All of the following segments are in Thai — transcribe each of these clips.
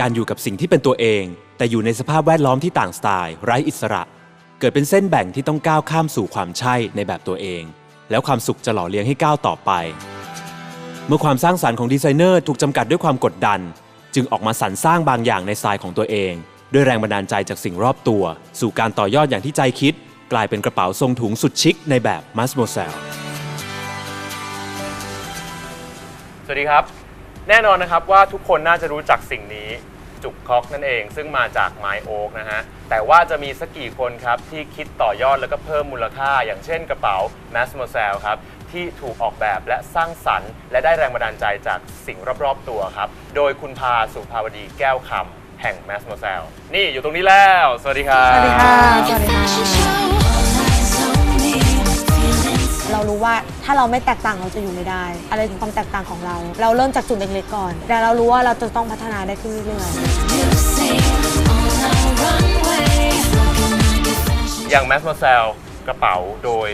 การอยู่กับสิ่งที่เป็นตัวเอง แต่อยู่ในสภาพแวดล้อมที่ต่างสไตล์ไร้อิสระ เกิดเป็นเส้นแบ่งที่ต้องก้าวข้ามสู่ความใช่ในแบบตัวเอง แล้วความสุขจะหล่อเลี้ยงให้ก้าวต่อไป เมื่อความสร้างสรรค์ของดีไซเนอร์ถูกจำกัดด้วยความกดดัน จึงออกมาสรรสร้างบางอย่างในสไตล์ของตัวเอง ด้วยแรงบันดาลใจจากสิ่งรอบตัว สู่การต่อยอดอย่างที่ใจคิด กลายเป็นกระเป๋าทรงถุงสุดชิคในแบบมัสโมเซลสวัสดีครับ แน่นอนนะครับว่าทุกคนน่าจะรู้จักสิ่งนี้จุกคอกนั่นเอง ซึ่งมาจากไม้โอ๊กนะฮะ แต่ว่าจะมีสักกี่คนครับ ที่คิดต่อยอดแล้วก็เพิ่มมูลค่า อย่างเช่นกระเป๋า m a s m o s e l ครับ ที่ถูกออกแบบและสร้างสรรค์ และได้แรงบันดาลใจจากสิ่งรอบๆตัวครับ โดยคุณพาสุภาวดีแก้วคำแห่ง m a s m o s e l นี่อยู่ตรงนี้แล้ว สวัสดีครับ สวัสดีค่ะ สวัสดีค่ะ เรารู้ว่า ถ้าเราไม่แตกต่างเราจะอยู่ไม่ได้ อะไรถึงความแตกต่างของเรา เราเริ่มจากจุดเล็กๆก่อน แต่เรารู้ว่าเราจะต้องพัฒนาได้ขึ้นเรื่อยอย่าง m a s m o s e l กระเป๋าโดย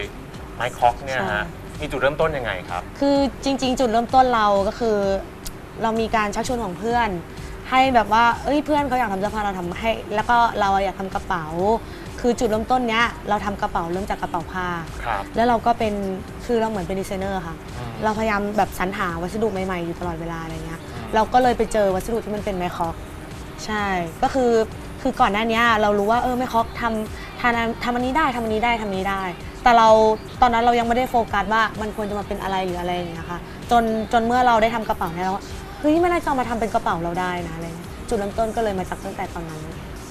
ไม้คอกเนี่ยฮะมีจุดเริ่มต้นยังไงครับๆคือจริง ๆ จุดเริ่มต้นเราก็คือ เรามีการชักชวนของเพื่อน ให้แบบว่าเอ้ยเพื่อนเขาอยากทำเสื้อผ้าเราทำให้ แล้วก็เราอยากทำกระเป๋า คือจุดเริ่มต้นเนี้ยเราทำกระเป๋าเริ่มจากกระเป๋าผ้า ครับ แล้วเราก็เป็นคือเราเหมือนเป็นดีไซเนอร์ค่ะ อืมเราพยายามแบบสรรหาวัสดุใหม่ๆ อยู่ตลอดเวลาอะไรเงี้ย อืม เราก็เลยไปเจอวัสดุที่มันเป็นไมคอกใช่ ก็คือคือก่อนหน้านี้เรารู้ว่าเออไมคอกทำทำทำอันนี้ได้ทำอันนี้ได้ทำอันนี้ได้ แต่เราตอนนั้นเรายังไม่ได้โฟกัสว่ามันควรจะมาเป็นอะไรหรืออะไรอย่างเงี้ยค่ะจนจนเมื่อเราได้ทำกระเป๋าเนี่ยเราว่าเฮ้ยไม่น่าจะเอามาทำเป็นกระเป๋าเราได้นะอะไรเงี้ยจุดเริ่มต้นก็เลยมาจากตั้งแต่ตอนนั้น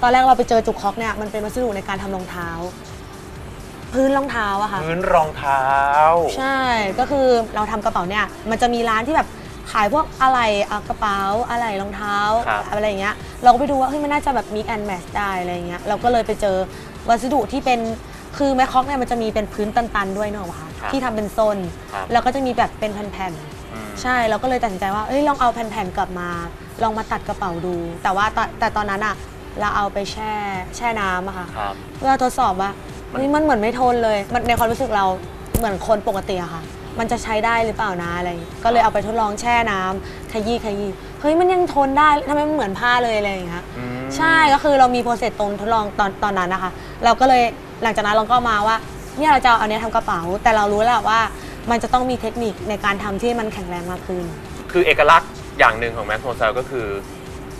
ตอนแรกเราไปเจอจุกคอกเนี่ยมันเป็นวัสดุในการทำรองเท้า พื้นรองเท้าอะค่ะ พื้นรองเท้า ใช่ ก็คือเราทำกระเป๋าเนี่ย มันจะมีร้านที่แบบขายพวกอะไหล่อะกระเป๋าอะไหล่รองเท้า ครับอะไรอย่างเงี้ย เราก็ไปดูว่าเฮ้ยมันน่าจะแบบมีแอนแมชได้อะไรอย่างเงี้ย เราก็เลยไปเจอวัสดุที่เป็น คือแมคคอกเนี่ยมันจะมีเป็นพื้นตันๆด้วยเนอะคะครับที่ทำเป็นโซนครับ แล้วก็จะมีแบบเป็นแผ่นอืมๆใช่ เราก็เลยตัดสินใจว่าเอ้ย ลองเอาแผ่นๆกลับมา ลองมาตัดกระเป๋าดู แต่ว่าตอนแต่ตอนนั้นอะ เราเอาไปแช่แช่น้ำอะค่ะครับเพื่อทดสอบว่ามันเฮ้ยมันเหมือนไม่ทนเลย มันในความรู้สึกเราเหมือนคนปกติอะค่ะ มันจะใช้ได้หรือเปล่านะอะไรอย่างเงี้ยก็เลยเอาไปทดลองแช่น้ำขยี้ขยี้เฮ้ยมันยังทนได้ทำไมมันเหมือนผ้าเลยอะไรอย่างเงี้ย อืม ใช่ก็คือเรามีโปรเซสตรงทดลองตอนตอนนั้นนะคะ เราก็เลยหลังจากนั้นเราก็มาว่าเนี่ยเราจะเอาอันเนี้ยทำกระเป๋า แต่เรารู้แล้วว่ามันจะต้องมีเทคนิคในการทำที่มันแข็งแรงมากขึ้น คือเอกลักษณ์อย่างหนึ่งของแมสโมเซลก็คือ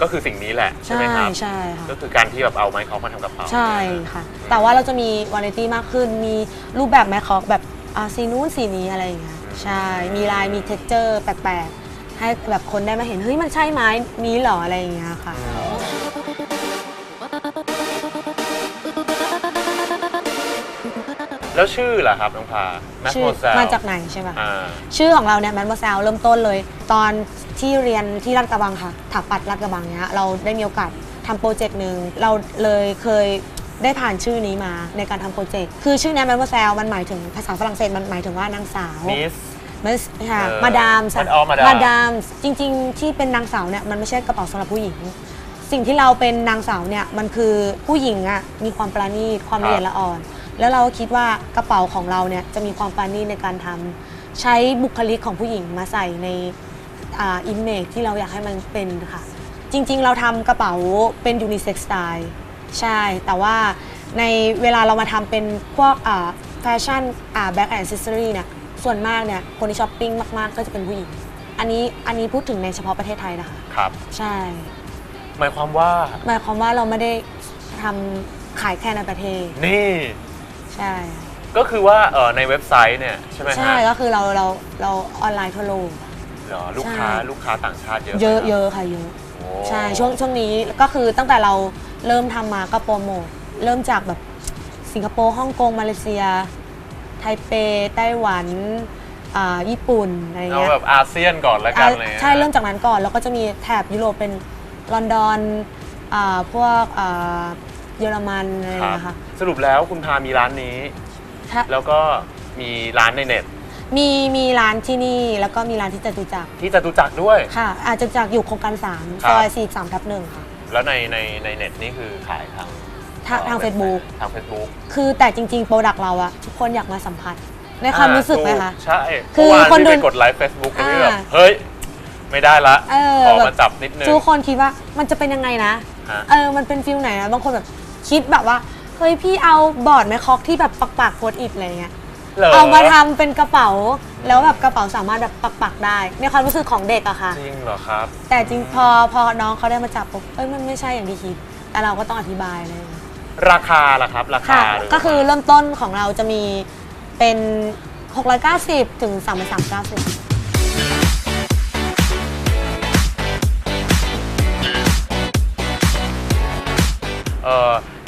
ก็คือสิ่งนี้แหละใช่ไหมครับใช่ค่ะ ก็คือการที่แบบเอาไม้เขามาทำกระเป๋า ใช่ค่ะ แต่ว่าเราจะมีวาไรตี้มากขึ้น มีรูปแบบแมคคอกแบบอ่าสีนู้นสีนี้อะไรอย่างเงี้ย ใช่ มีลาย มีเท็กเจอร์แปลกๆ ให้แบบคนได้มาเห็น เฮ้ย มันใช่ไม้นี้เหรออะไรอย่างเงี้ยค่ะ แล้วชื่อล่ะครับน้องพาแมสชื่โมอเซลมาจากไหนใช่ป่ะอ่า ชื่อของเราเนี่ยแมนโมเซลเริ่มต้นเลย ตอนที่เรียนที่รัฐกระบังค่ะถาปัดรัฐกระบังเนี้ยเราได้มีโอกาสทำโปรเจกต์หนึ่งเราเลยเคยได้ผ่านชื่อนี้มาในการทำโปรเจกต์คือชื่อเนี้แมนโมเซลมันหมายถึงภาษาฝรั่งเศสมันหมายถึงว่านางสาว มิส มันค่ะเออมาดามมันอ๋อมาดาม ดาม จริง ๆ ที่เป็นนางสาวเนี่ยมันไม่ใช่กระเป๋าสำหรับผู้หญิง สิ่งที่เราเป็นนางสาวเนี่ยมันคือผู้หญิงอะมีความปราณีตความละเอียดละอ่อน แล้วเราคิดว่ากระเป๋าของเราเนี่ยจะมีความปราณีตในการทำใช้บุคลิกของผู้หญิงมาใส่ในอ่าอิมเมจที่เราอยากให้มันเป็นค่ะ จริงๆ เราทำกระเป๋าเป็นยูนิเซ็กซ์สไตล์ใช่ แต่ว่าในเวลาเรามาทำเป็นพวกแฟชั่นแบ็กแอนด์ซิสซอรี่เนี่ยส่วนมากเนี่ยคนที่ช้อปปิ้งมากๆ ก็จะเป็นผู้หญิง อันนี้อันนี้พูดถึงในเฉพาะประเทศไทยนะคะครับ ใช่ หมายความว่า หมายความว่าเราไม่ได้ทำขายแค่ในประเทศ นี่ ใช่ ก็คือว่าเออในเว็บไซต์เนี่ยใช่ไหมฮะใช่ก็คือเราเราเราออนไลน์ทั่วโลก เหรอลูกค้าใช่ ลูกค้าต่างชาติเยอะเยอะไหมครับเยอะค่ะเยอะ โอ้ใช่ช่วงช่วงนี้ก็คือตั้งแต่เราเริ่มทำมาก็โปรโมทเริ่มจากแบบสิงคโปร์ฮ่องกงมาเลเซีย ไทเปไต้หวันอ่าญี่ปุ่นอะไรเอาเงี้ยแบบอาเซียนก่อนแล้วกันเลยอะใช่เริ่มจากนั้นก่อน แล้วก็จะมีแถบยุโรปเป็นลอนดอนอ่าพวกอ่า เยอรมันอะไรอย่างครับเงี้ยค่ะ สรุปแล้วคุณพามีร้านนี้ ถ้าแล้วก็มีร้านในเน็ต มีมีร้านที่นี่แล้วก็มีร้านที่จตุจักรที่จตุจักรด้วย ค่ะ อาจจะจากรอยู่โครงการ3ครัซบอย4 3ทับหนึ่งค่ะแล้วในในในเน็ตนี่คือขายทางทางทาง Facebook ทาง Facebook คือแต่จริงๆโปรดักต์เราอะทุกคนอยากมาสัมผัสในความรู้สึกไหมคะ ใช่คือเมื่วานคนดูที่ไปกดไลฟ์ Facebook ก็อ่าแบบเฮ้ย ไม่ได้ละ เออขอแบบ มาจับนิดนึง ทุกคนคิดว่ามันจะเป็นยังไงนะ ฮะ เออ มันเป็นฟิลไหนนะ บางคนแบบ คิดแบบว่า เฮ้ยพี่เอาบอร์ดไมคอกที่แบบปักปักโพสอิดอะไรเงี้ยหรเอามาทำเป็นกระเป๋า แล้วแบบกระเป๋าสามารถแบบปักปักๆได้ ในความรู้สึกของเด็กอะค่ะ จริงเหรอครับ แต่จริงพอพอน้องเขาได้มาจับปุ๊บเอ้ยมันไม่ใช่อย่างที่คิด แต่เราก็ต้องอธิบายเลย ราคาล่ะครับ ราคาค่ะ หรืก็คือเริ่มต้นของเราจะมีเป็น 690 ถึง 3,390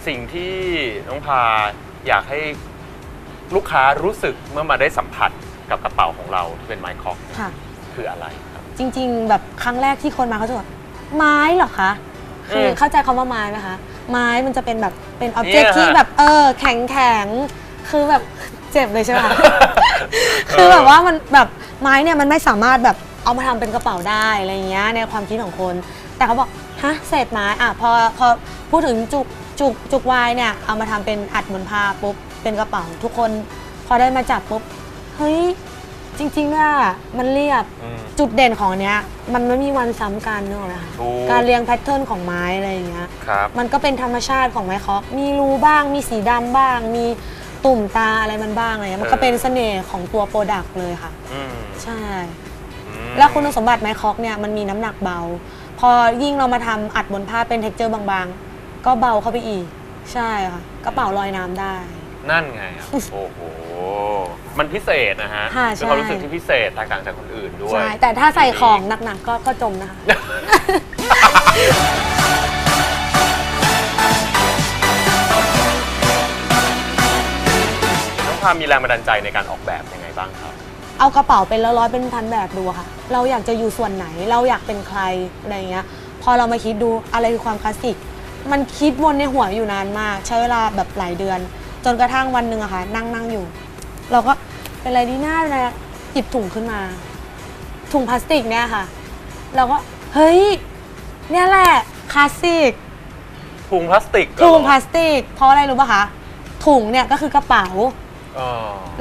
สิ่งที่น้องพาอยากให้ลูกค้ารู้สึกเมื่อมาได้สัมผัสกับกระเป๋าของเราที่เป็นไมค์คอกค่ะ คืออะไรครับ จริง ๆ แบบครั้งแรกที่คนมาเขาจะแบบไม้เหรอคะคืออมเข้าใจคำว่าไม้ไหมคะไม้มันจะเป็นแบบเป็นอ็อบเจกเนี่ยต์ที่ฮะแบบเออแข็งแข็งๆคือแบบเจ็บเลยใช่ไหมคะคือแบบว่ามันแบบไม้เนี่ยมันไม่สามารถแบบเอามาทำเป็นกระเป๋าได้อะไรอย่างเงี้ยในความคิดของคน แต่เขาบอกฮะเศษไม้อะพอพอพูดถึงจุก จุกจุกวายเนี่ยเอามาทำเป็นอัดบนผ้าปุ๊บเป็นกระเป๋าทุกคนพอได้มาจับปุ๊บเฮ้ยจริงๆว่ามันเรียบ อืม จุดเด่นของอันเนี้ย มันไม่มีวันซ้ำกันนึกออกไหมคะถูก การเรียงแพทเทิร์นของไม้อะไรอย่างเงี้ย ครับ มันก็เป็นธรรมชาติของไม้เคาะมีรูบ้าง มีสีดำบ้าง มีตุ่มตาอะไรมันบ้างอะไรเงี้ยมันก็เออ เป็นเสน่ห์ของตัวโปรดักต์เลยค่ะ อืมใช่ อืมแล้วคุณสมบัติไม้เคาะเนี่ยมันมีน้ำหนักเบา พอยิ่งเรามาทำอัดบนผ้าเป็นเท็กเจอร์บางๆ ก็เบาเข้าไปอีก ใช่ค่ะกระเป๋าลอยน้ำได้ นั่นไงครับโอ้โห มันพิเศษนะฮะค่ะเป็นความใช่รู้สึกที่พิเศษแตกต่างจากคนอื่นด้วย ใช่ แต่ถ้าใส่ของหนักๆก็ก็จมนะคะ น้องพามีแรงบันดาลใจในการออกแบบยังไงบ้างครับ เอากระเป๋าเป็นร้อยๆเป็นพันแบบดูอะค่ะ เราอยากจะอยู่ส่วนไหน เราอยากเป็นใครอะไรอย่างเงี้ย พอเรามาคิดดูอะไรคือความคลาสสิก มันคิดวนในหัวอยู่นานมาก ใช้เวลาแบบหลายเดือน จนกระทั่งวันหนึ่งอะค่ะ นั่งนั่งอยู่ เราก็เป็นอะไรดีหน้าเลยหยิบถุงขึ้นมา ถุงพลาสติกเนี่ยค่ะ เราก็เฮ้ยเนี่ยแหละคลาสสิกถุงพลาสติกเหรอถุงพลาสติก เพราะอะไรรู้ป่ะคะถุงเนี่ยก็คือกระเป๋าอ๋อ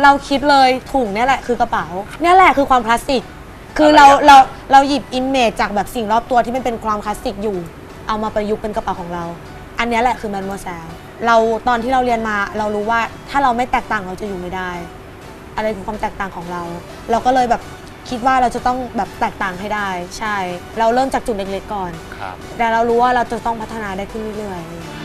เราคิดเลยถุงเนี่ยแหละคือกระเป๋าเนี่ยแหละคือความคลาสสิก คืออะไรเราอย่างนั้นเราเราหยิบอิมเมจจากแบบสิ่งรอบตัวที่มันเป็นความคลาสสิกอยู่ เอามาประยุกต์เป็นกระเป๋าของเรา อันเนี้ยแหละคือแมนโมแซลเราตอนที่เราเรียนมาเรารู้ว่าถ้าเราไม่แตกต่างเราจะอยู่ไม่ได้ อะไรคือความแตกต่างของเรา เราก็เลยแบบคิดว่าเราจะต้องแบบแตกต่างให้ได้ ใช่ เราเริ่มจากจุดเล็กๆก่อนครับแต่เรารู้ว่าเราจะต้องพัฒนาได้ขึ้นเรื่อยๆ